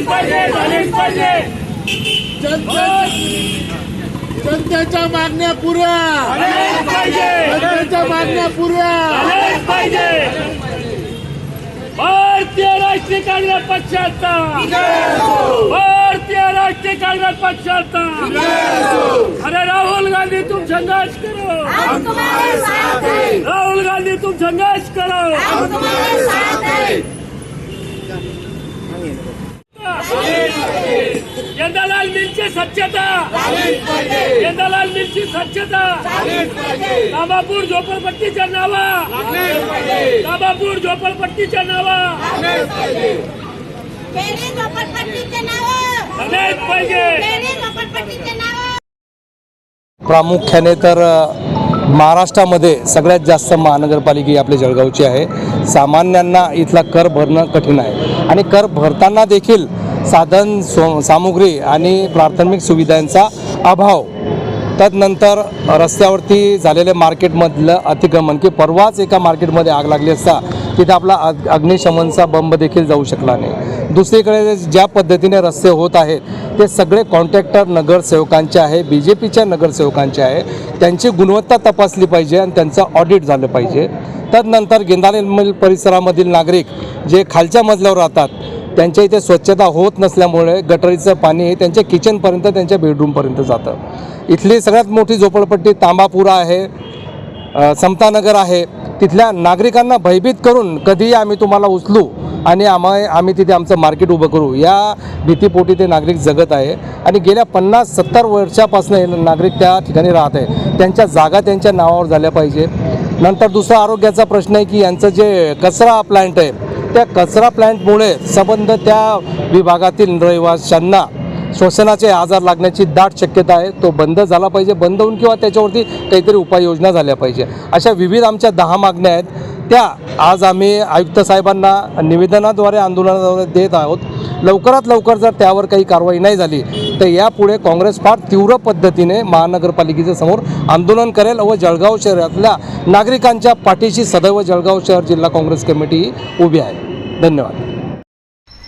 झालीच पाहिजे झालीच पाहिजे. जनतेच्या मागण्या पुऱ्या. झालीच पाहिजे. जनतेच्या मागण्या पुऱ्या. झालीच पाहिजे. भारतीय राष्ट्रीय काँग्रेस पक्षाचा. भारतीय राष्ट्रीय काँग्रेस पक्षाचा. अरे राहुल गांधी तुम संघर्ष करो. हम तुम्हारे साथ हैं राहुल गांधी तुम संघर्ष करो गेंदालाल मिलची स्वच्छता गेंदालाल मिलची स्वच्छता कामापूर झोपडपट्टीच्या नावा. कामापूर झोपडपट्टीच्या नावा. प्रामुख्याने तर महाराष्ट्रामध्ये सगळ्यात जास्त महानगरपालिका ही आपली जळगावची आहे. सामान्यांना इथला कर भरणं कठीण आहे. आणि कर भरताना देखील साधन सो सामुग्री आणि प्राथमिक सुविधांचा अभाव. तदनंतर रस्त्यावरती झालेल्या मार्केटमधलं अतिक्रमण की परवाच एका मार्केटमध्ये आग लागली असता तिथे आपला अग अग्निशमनचा बंब देखील जाऊ शकला नाही. दुसरीकडे ज्या पद्धतीने रस्ते होत आहेत ते सगळे कॉन्ट्रॅक्टर नगरसेवकांचे आहे बी जे पीच्या नगरसेवकांचे आहे. त्यांची गुणवत्ता तपासली पाहिजे आणि त्यांचं ऑडिट झालं पाहिजे. तदनंतर गेंदाने परिसरामधील नागरिक जे खालच्या मजल्यावर राहतात त्यांच्या इथे स्वच्छता होत नसल्यामुळे गटरीचं पाणी हे त्यांच्या किचनपर्यंत त्यांच्या बेडरूमपर्यंत जातं. इथली सगळ्यात मोठी झोपडपट्टी तांबापुरा आहे समतानगर आहे. तिथल्या नागरिकांना भयभीत करून कधीही आम्ही तुम्हाला उचलू आणि आम्हा आम्ही तिथे आमचं मार्केट उभं करू. या भीतीपोटी ते नागरिक जगत आहे. आणि गेल्या पन्नास सत्तर वर्षापासून हे नागरिक त्या ठिकाणी राहत आहे. त्यांच्या जागा त्यांच्या नावावर झाल्या पाहिजे. नंतर दुसरा आरोग्याचा प्रश्न आहे की यांचं जे कचरा प्लांट आहे त्या कचरा प्लांटमुळे संबंध त्या विभागातील रहिवाशांना श्वसनाचे आजार लागण्याची दाट शक्यता आहे. तो बंद झाला पाहिजे. बंद होऊन किंवा त्याच्यावरती काहीतरी उपाययोजना झाल्या पाहिजे. अशा विविध आमच्या दहा मागण्या आहेत. त्या आज आम्ही आयुक्त साहेबांना निवेदनाद्वारे आंदोलनाद्वारे देत आहोत. लवकरात लवकर जर त्यावर काही कारवाई नाही झाली तर यापुढे काँग्रेस फार तीव्र पद्धतीने महानगरपालिकेच्या समोर आंदोलन करेल व जळगाव शहरातल्या नागरिकांच्या पाठीशी सदैव जळगाव शहर जिल्हा काँग्रेस कमिटी उभी आहे. धन्यवाद.